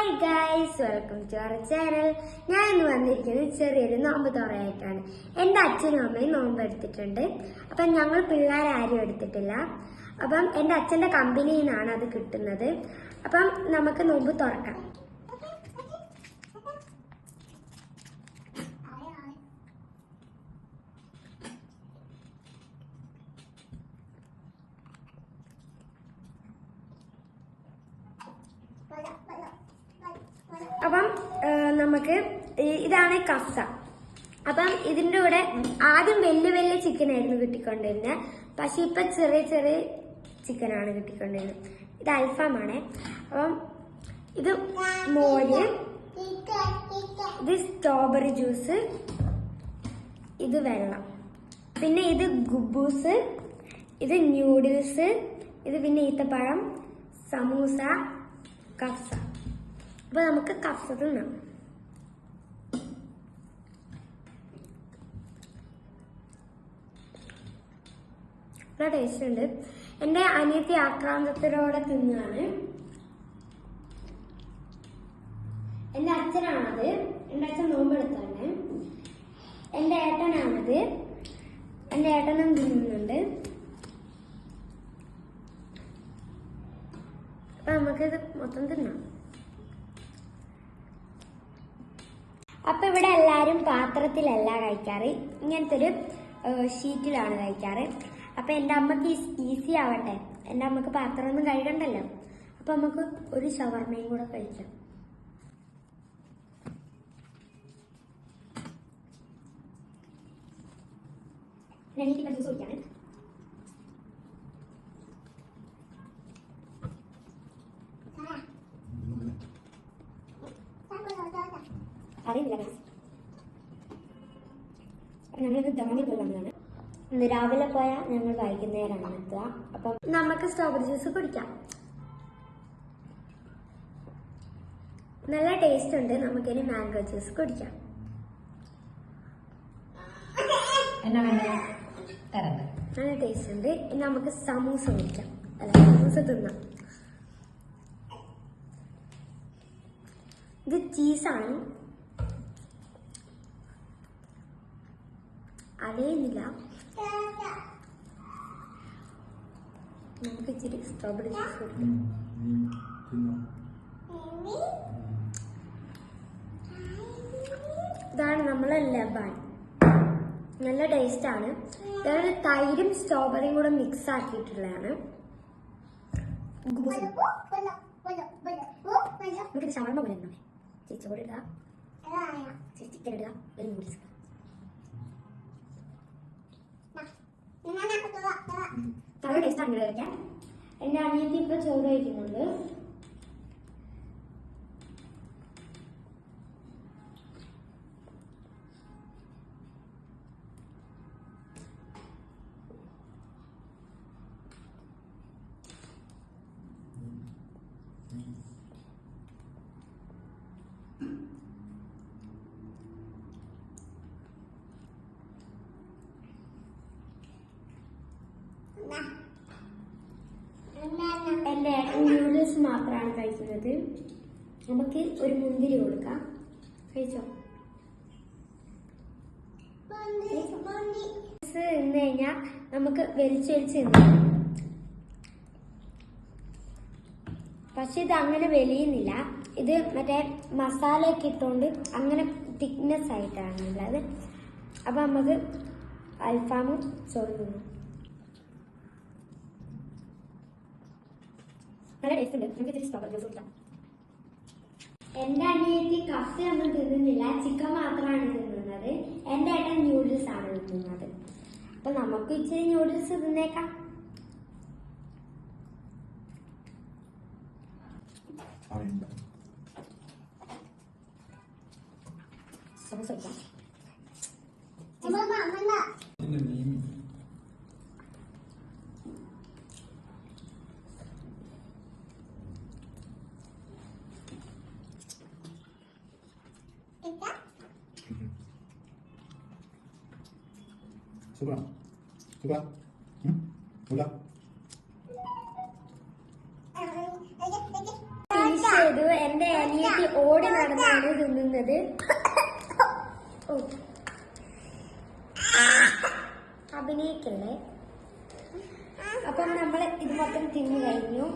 Hi guys welcome to our channel ഞാൻ ഇന്ന് വന്നിരിക്കുന്നത് ചെറിയൊരു നോമ്പ് തുറയായിട്ടാണ് എന്റെ അച്ഛനും അമ്മയും നോമ്പ് എടുത്തിട്ടുണ്ട് അപ്പം ഞങ്ങൾ പിള്ളേരാരും എടുത്തിട്ടില്ല. അപ്പം എന്റെ അച്ഛന്റെ കമ്പനിയിൽ നിന്നാണ് അത് കിട്ടുന്നത്. അപ്പം നമുക്ക് നോമ്പ് തുറക്കാം. അപ്പം നമുക്ക് ഇതാണ് കഫ്സ അപ്പം ഇതിന്റെ കൂടെ ആദ്യം വലിയ വലിയ ചിക്കൻ ആയിരുന്നു കിട്ടിക്കൊണ്ടിരുന്നത്. പക്ഷെ ഇപ്പം ചെറിയ ചെറിയ ചിക്കനാണ് കിട്ടിക്കൊണ്ടിരുന്നത്. ഇത് അൽഫാമാണ് അപ്പം ഇത് മോര് ഇത് സ്ട്രോബെറി ജ്യൂസ് ഇത് വെള്ളം. പിന്നെ ഇത് ഗുബൂസ് ഇത് ന്യൂഡിൽസ് ഇത് പിന്നെ ഈത്തപ്പഴം സമൂസ കഫ്സ അപ്പൊ നമുക്ക് കഫ്സ തിന്നാം നല്ല ടേസ്റ്റ് ഉണ്ട്. എന്റെ അനിയത്തി ആക്രാന്തത്തിലൂടെ തിന്നാണ് എന്റെ അച്ഛനാണത്. എന്റെ അച്ഛൻ നോമ്പെടുത്താണ്. എന്റെ ഏട്ടനാണത്. എന്റെ ഏട്ടനും തിന്നുന്നുണ്ട്. അപ്പൊ നമുക്കിത് മൊത്തം തിന്നാം. അപ്പൊ ഇവിടെ എല്ലാരും പാത്രത്തിലല്ല കഴിക്കാറ്. ഇങ്ങനത്തെ ഒരു ഷീറ്റിലാണ് കഴിക്കാറ്. അപ്പൊ എന്റെ അമ്മയ്ക്ക് ഈസി ആവട്ടെ. എന്റെ അമ്മയ്ക്ക് പാത്രമൊന്നും കഴുകണ്ടല്ലോ. അപ്പൊ നമുക്ക് ഒരു ഷവർമയും കൂടെ കഴിക്കാം. എനിക്ക് ജ്യൂസ് കുടിക്കാണ്. അറിയില്ല guys. ഞങ്ങളിത് ദമാമിൽ പോയി വന്നതാണ്. ഇന്ന് രാവിലെ പോയാൽ ഞങ്ങൾ വൈകുന്നേരമാണ് എത്തുക. അപ്പം നമുക്ക് സ്ട്രോബെറി ജ്യൂസ് കുടിക്കാം. നല്ല ടേസ്റ്റ് ഉണ്ട്. നമുക്കിനി മാംഗോ ജ്യൂസ് കുടിക്കാം. നല്ല ടേസ്റ്റ് ഉണ്ട്. ഇനി നമുക്ക് സമൂസ കുടിക്കാം. അല്ല സമൂസ തിന്നാം. ഇത് ചീസാണ് അറിയുന്നില്ല നമുക്ക് ഇച്ചിരി സ്ട്രോബെറി ജ്യൂസ് കുടിക്കാം. ഇതാണ് നമ്മളെ ലബാൻ. നല്ല ടേസ്റ്റ് ആണ്. ഇതാണ് തൈരും സ്ട്രോബെറിയും കൂടെ മിക്സ് ആക്കിയിട്ടുള്ളതാണ്. നമുക്കിത് ഷവർമ പോലെ ചേച്ചി കൂടെ ഇടുക ചിക്കൻ ഇടുക ഒരു നൂഡിൽസ് നല്ല ടേസ്റ്റ് ആണ് കഴിക്കാൻ എന്റെ അനിയത്തി ഇപ്പൊ ചോറ് കഴിക്കുന്നുണ്ട്. എന്റെ ഏട്ടൻ നൂഡിൽസ് മാത്രമാണ് കഴിക്കുന്നത്. നമുക്ക് ഒരു മുന്തിരി കൊടുക്കാം. കഴിച്ചോ? നിന്ന് കഴിഞ്ഞാൽ നമുക്ക് വലിച്ചൊലിച്ച് പക്ഷെ ഇത് അങ്ങനെ വലിയുന്നില്ല. ഇത് മറ്റേ മസാലയൊക്കെ ഇട്ടുകൊണ്ട് അങ്ങനെ തിക്നെസ് ആയിട്ടാണ് ഉള്ളത്. അപ്പം നമുക്ക് അൽഫാമും ചോറ് നല്ല ടേസ്റ്റ് ഉണ്ട്. നമുക്ക് ഇത്തിരി സ്ട്രോബെറി ജ്യൂസ് കുടിക്കാം. എന്റെ അനിയത്തി കഫ ഒന്നും തിന്നുന്നില്ല. ചിക്കൻ മാത്രമാണ് തിന്നുന്നത്. എന്റെ ഏട്ടൻ ന്യൂഡിൽസ് ആണ് തിന്നുന്നത്. അപ്പൊ നമുക്ക് ഇച്ചിരി ന്യൂഡിൽസ് തിന്നേക്കാം. സമൂസ കഴിക്കാം സുഖ. ഫിനിഷ് ചെയ്തു എന്റെ അനിയത്തി ഓടി നടന്നാണ് തിന്നുന്നത്. അഭിനയിക്കല്ലേ അപ്പം നമ്മൾ ഇത് മൊത്തം തിന്നു കഴിഞ്ഞു.